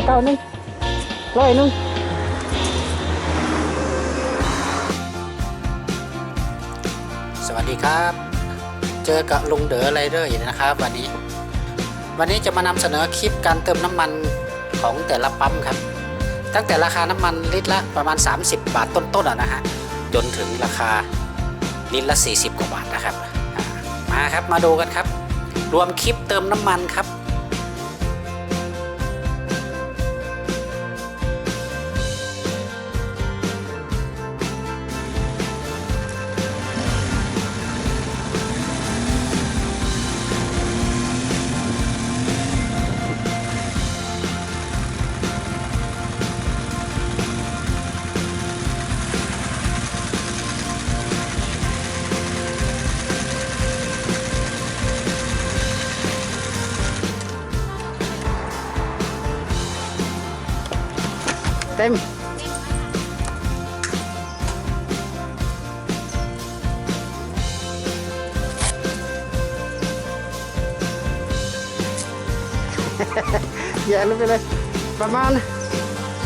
เอาเก้านึงร้อยนึงสวัสดีครับ เจอกับลุงเด๋อไรเดอร์อีกนะครับวันนี้ วันนี้จะมานำเสนอคลิปการเติมน้ำมันของแต่ละปั๊มครับ ตั้งแต่ราคาน้ำมันลิตรละประมาณ 30 บาทต้นๆนะฮะจนถึงราคาลิตรละ 40 กว่าบาทนะครับ มาครับมาดูกันครับ รวมคลิปเติมน้ำมันครับ อันไปเลย ประมาณ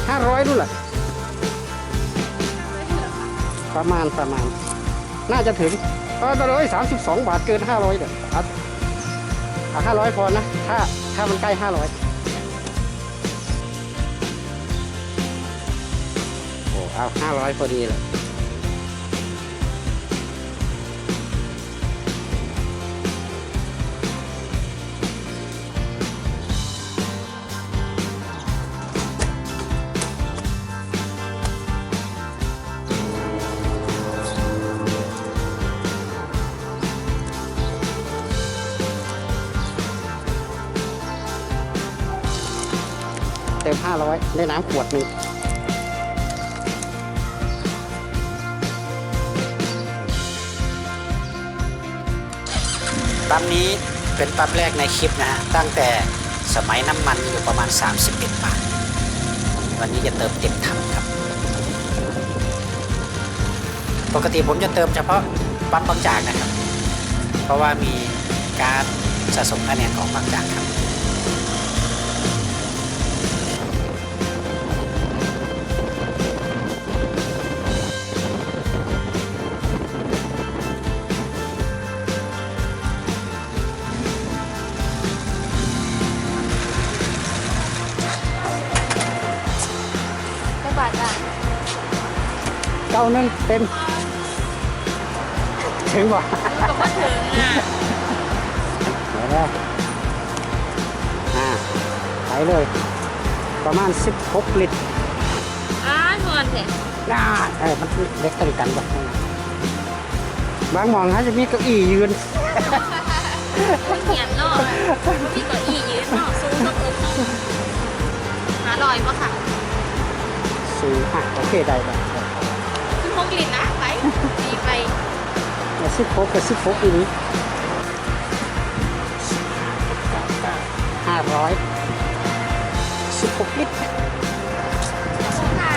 ห้าร้อยนู่นแหละประมาณประมาณ น่าจะถึงก็ร้อยสามสิบสองบาทเกินห้าร้อยเดี๋ยวห้าร้อยพอนะ ถ้าถ้ามันใกล้ห้าร้อยโอ้เอาห้าร้อยพอดีแหละ 500 ได้น้ำขวดนึงปั๊มนี้เป็นปั๊มแรกในคลิปนะฮะ ตั้งแต่สมัยน้ำมันอยู่ประมาณ 31 บาท วันนี้จะเติมเต็มถังครับ ปกติผมจะเติมเฉพาะปั๊มบางจากนะครับ เพราะว่ามีการสะสมคะแนนของบางจากครับ บาดอะเก้าหนึงเต็ม ถึงบ่ก็มาถึงอะเดี๋ยวนะอ่าไปเลย ประมาณ 16 ลิตรอ้าวนวลเถอะน่าเออมันเล็กตันกันบ่บางหมองฮะจะมีเก้าอี้ยืนไม่เหียนเนาะมีเก้าอี้ยืนเนาะซูมก็เอิบเนาะหาลอยปะค่ะ สี่อะโอเคได้ได้ขึ้นพกลินนะไปดีไปสิบหกกับสิบหกอีนี้ห้าร้อยสิบหกลิตรสู้หน้า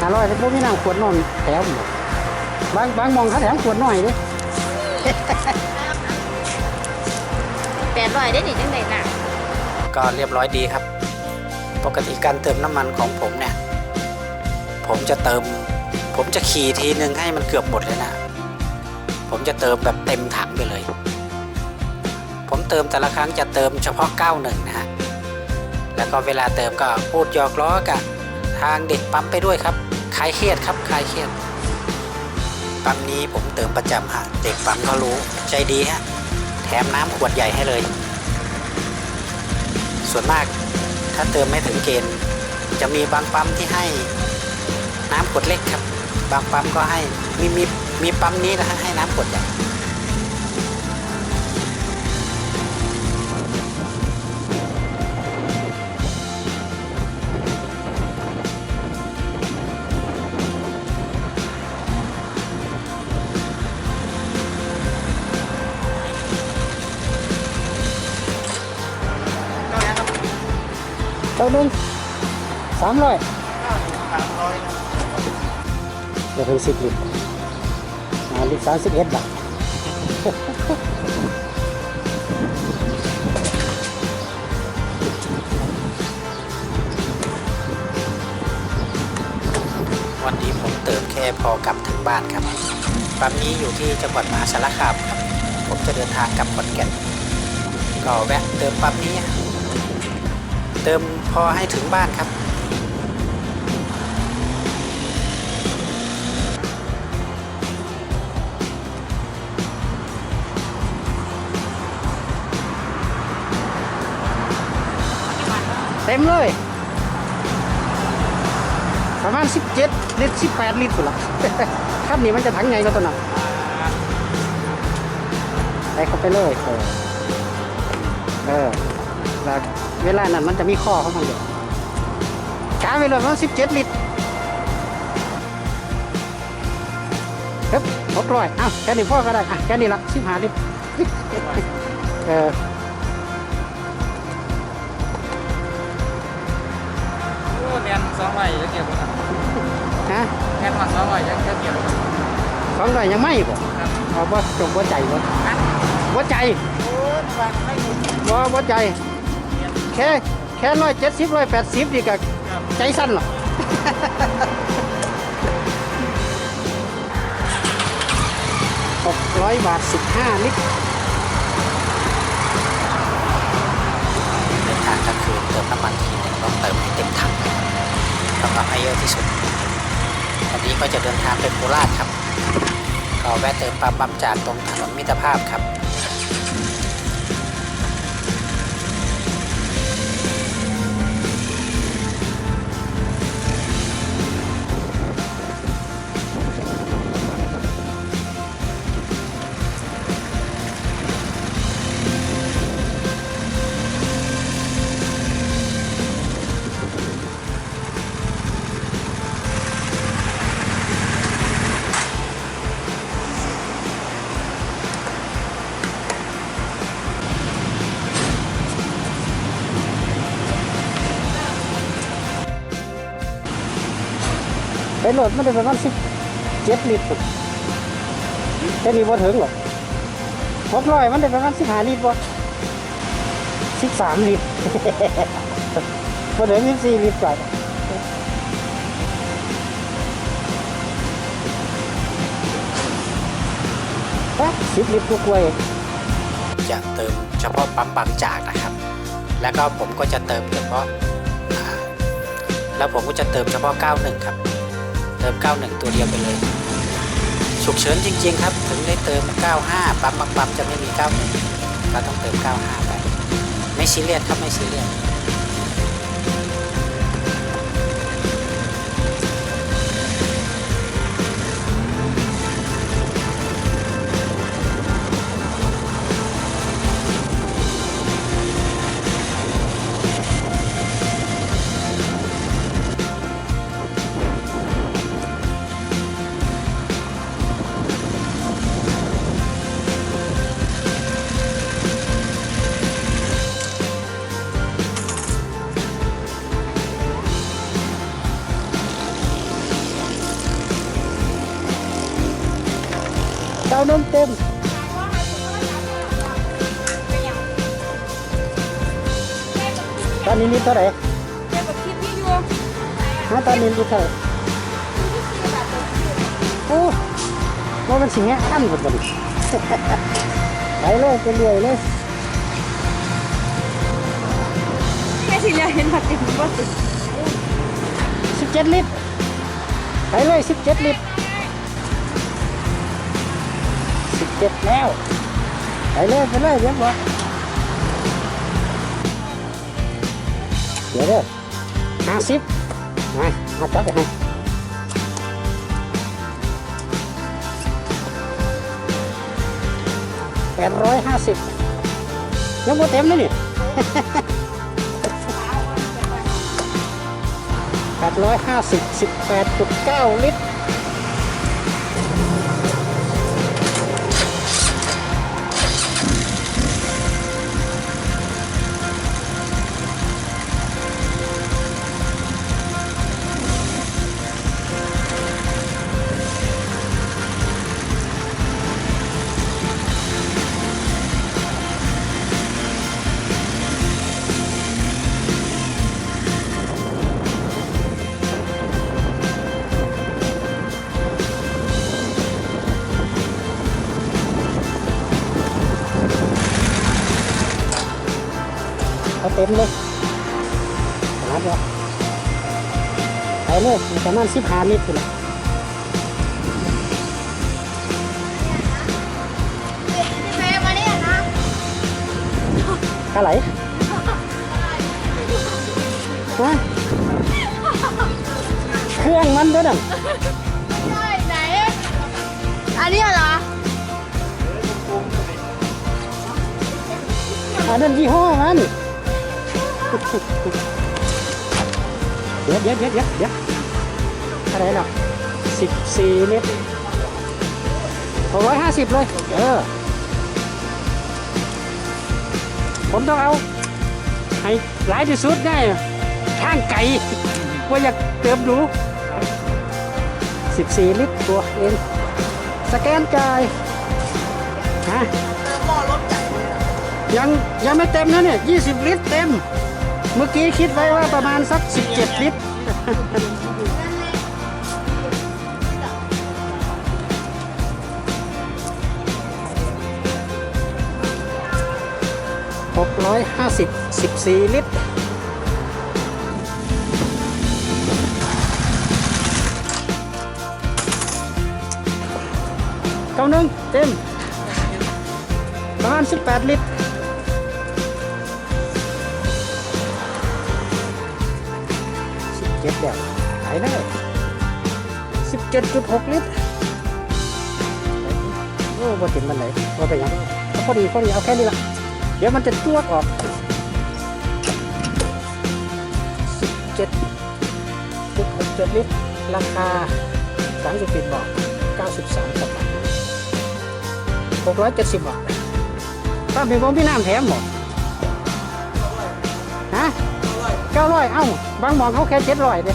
ห้าร้อยแล้วพวกนี้น้ำขวดนอนแถมหมดบางบางหมองเขาแถมขวดหน่อยเด้แปดร้อยได้หนิจังไหนน่ะก็เรียบร้อยดีครับ ปกติการเติมน้ำมันของผมเนี่ย ผมจะเติม ผมจะขี่ทีนึงให้มันเกือบหมดเลยนะ ผมจะเติมแบบเต็มถังไปเลย ผมเติมแต่ละครั้งจะเติมเฉพาะ 91 นะฮะ แล้วก็เวลาเติมก็พูดหยอกล้อกับทางเด็กปั๊มไปด้วยครับคลายเครียดครับคลายเครียด ปั๊มนี้ผมเติมประจำฮะ เด็กปั๊มเขารู้ใจดีฮะ แถมน้ำขวดใหญ่ให้เลย ส่วนมากถ้าเติมไม่ถึงเกณฑ์จะมีบางปั๊มที่ให้ น้ำขวดเล็กครับ บางปั๊มก็ให้มีมีมีปั๊มนี้นะฮะให้น้ำขวดใหญ่เจ้าหนึ่งสามร้อยเดี๋ย เะถึสิบลิตรมาลิตรสามสิบเอ็ดบาทวันนี้ผมเติมแค่พอกลับถึงบ้านครับปั๊มนี้อยู่ที่จังหวัดมหาสารคามครับ ผมจะเดินทางกลับขอนแก่นก็แวะเติมปั๊มนี้ เติมพอให้ถึงบ้านครับ มเลย ประมาณ 17ลิตร18 ลิตรสุดละคันนี้มันจะถังไงก็ตัวนั้นใส่เข้าไปเลยเออเออแล้วเวลานั้นมันจะมีข้อเข้ามาอยู่กาไปเลยประมาณ17 ลิตรครับหกร้อยอ้าวแค่นี้พ่อก็ได้อะแค่นี้ละ15ลิตรเออ องร้อยยังเก็บบ่ครับฮะเรียนมาสองร้อยยังเก็บบ่ครับสองร้อยยังไม่บ่ครับเอาบ่จงบ่ใจบ่ฮะบ่ใจโอ้ยวันไม่หยุดบ่บ่ใจ แค่แค่ร้อยเจ็ดสิบร้อยแปดสิบนี่ก็ครับใจสั้นหรอกหกร้อยบาทสิบห้าลิตรเดินทางกลางคืนเติมน้ำมันทีหนึงต้องเติมให้เต็มถัง นะครับต้องให้เยอะที่สุดวันนี้ก็จะเดินทางไปโคราชครับก็แวะเติมปั๊มบำจากตรงถนนมิตรภาพครับ ไปโหลดมันได้ประมาณสิบเจ็ดลิตรแค่นี้บ่ถึงหรอกหกร้อยมันได้ประมาณสิบห้าลิตรบ่สิบสามลิตรบ่ถึงสิบสี่ลิตรกว่าฮะสิบลิตรกว่าๆเองจะเติมเฉพาะปั๊มบางจากนะครับ แล้วก็ผมก็จะเติมเฉพาะแล้วผมก็จะเติมเฉพาะ 91 ครับ เติม 91 ตัวเดียวไปเลยฉุกเฉินจริง ๆ ครับ ถึงได้เติม 95 ปั๊บางปั๊บจะไม่มี 91 ก็ต้องเติม 95 ไป ไม่ซีเรียสครับไม่ซีเรียส น้ำเต็มตอนนี้ลิตรเท่าไหร่เดี๋ยวกับคลิปที่อยู่ฮะตอนนี้ลิตรเท่าไหร่โอ้ว่ามันสิงแง่อันหมดเลยไปเลยไปเรื่อยเลยแค่สิเรียเห็นผัดติดบ่ติดสิบเจ็ดลิตรไปเลยสิบเจ็ดลิตร เจ็ดแล้ว ไปเลยไปเลยเดี๋ยวบอกเดี๋ยวเด้อห้าสิบมามาจับไปให้แปดร้อยห้าสิบยังบ่เต็มเลยนี่แปดร้อยห้าสิบสิบแปดจุดเก้าลิตร ต็มเลยขนาดเดียวไปเลยมันประมาณสิบห้าลิตรอยู่ละแม่มาเนี่ยนะเท่าไหร่ฮะเครื่องมันด้วยนั่นใช่ไหน อันนี้เหรออันนั้นยี่ห้อมัน เดี๋ยวเดี๋ยวเดี๋ยวเดี๋ยวเดี๋ยวอะไรหรอสิบสี่ลิตรหกร้อยห้าสิบเลย เออ ผมต้องเอาให้หลายที่สุดได้ข้างไก่ว่าอยากเติมดู 14 ลิตรตัวเอง สแกนจ่ายฮะยังยังไม่เต็มนะเนี่ย 20 ลิตรเต็ม เมื่อกี้คิดไว้ว่าประมาณสัก 17 ลิตร 650 14 ลิตร เก้าหนึ่งเต็มประมาณ18 ลิตร แล้วหายได้สิบเจ็ดจุดหกลิตรโอ้บ่ติดมันไหนว่าไปยังพอดีพอดีเอาแค่นี้ละเดี๋ยวมันจะจวดออกสิบเจ็ดจุดหกเจ็ดลิตร ราคาสามสิบปิดบอกเก้าสิบสามบาทหกร้อยเจ็ดสิบบาทถ้าเป็นผมพี่น้ำแถมหมด เก้าร้อยเอ้า บางหมองเขาแค่เจ็ดร้อยเด้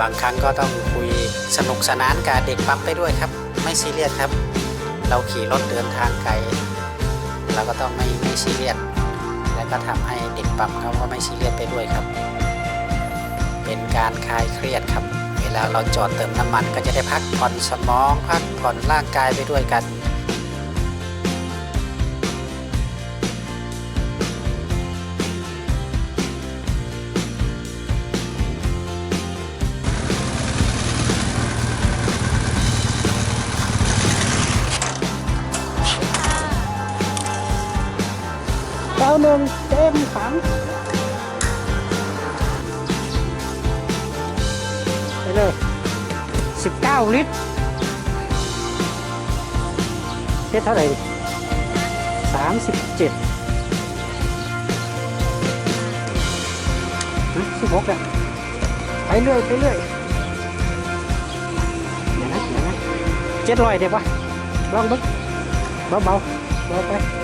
บางครั้งก็ต้องคุยสนุกสนานกับเด็กปั๊มไปด้วยครับ ไม่ซีเรียสครับ เราขี่รถเดินทางไกลเราก็ต้องไม่ไม่ซีเรียสและก็ทำให้เด็กปั๊มเขาก็ไม่ซีเรียสไปด้วยครับ เป็นการคลายเครียดครับ เวลาเราจอดเติมน้ำมันก็จะได้พักผ่อนสมองพักผ่อนร่างกายไปด้วยกัน เต็มถังไปเลยสิบเก้าลิตรเพชรเท่าไหร่สามสิบเจ็ดสิบหกอะไปเรื่อยไปเรื่อยเดี๋ยวนะเดี๋ยวนะเจ็ดร้อยเดี๋ยวปะลองบึ๊กเบาๆเบาไป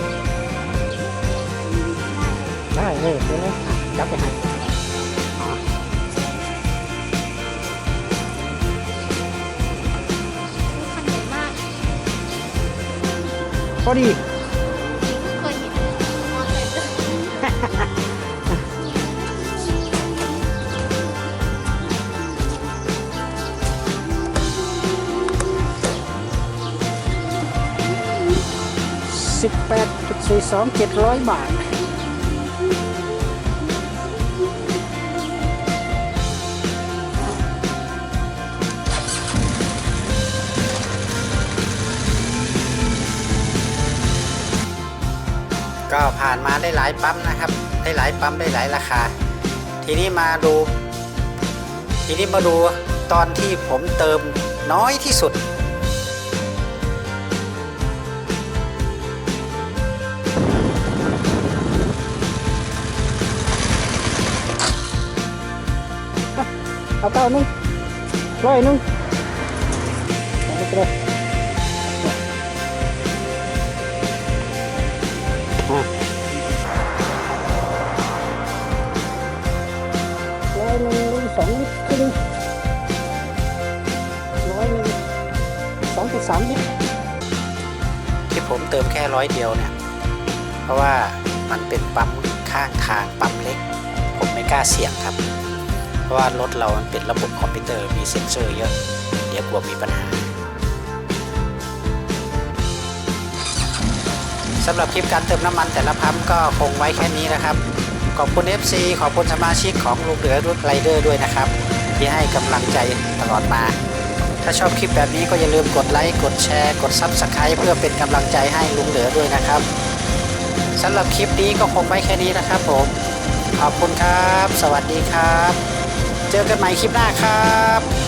ได้เลยเดี๋ยวเลยจับไปให้คันใหญ่มากพอดี เคยเห็นมอเตอร์ไซค์สิบแปดจุดสี่สองเจ็ดร้อยบาท ก็ผ่านมาได้หลายปั๊มนะครับ ได้หลายปั๊มได้หลายราคา ทีนี้มาดู ทีนี้มาดูตอนที่ผมเติมน้อยที่สุด เอาเก้าหนึงร้อยหนึงไปเลย เติมแค่ร้อยเดียวเนี่ย เพราะว่ามันเป็นปั๊มข้างทางปั๊มเล็ก ผมไม่กล้าเสี่ยงครับ เพราะว่ารถเรามันเป็นระบบคอมพิวเตอร์มีเซ็นเซอร์เยอะ เดี๋ยวกลัวมีปัญหาสำหรับคลิปการเติมน้ำมันแต่ละพัมก็คงไว้แค่นี้นะครับ ขอบคุณ FC ขอบคุณสมาชิกของลุงเหลือรุ่นไรเดอร์ด้วยนะครับ ที่ให้กำลังใจตลอดมา ถ้าชอบคลิปแบบนี้ก็อย่าลืมกดไลค์กดแชร์ กดซับสไคร b ์เพื่อเป็นกำลังใจให้ลุงเหลือด้วยนะครับสำหรับคลิปนี้ก็คงไว้แค่นี้นะครับผม ขอบคุณครับ สวัสดีครับ เจอกันใหม่คลิปหน้าครับ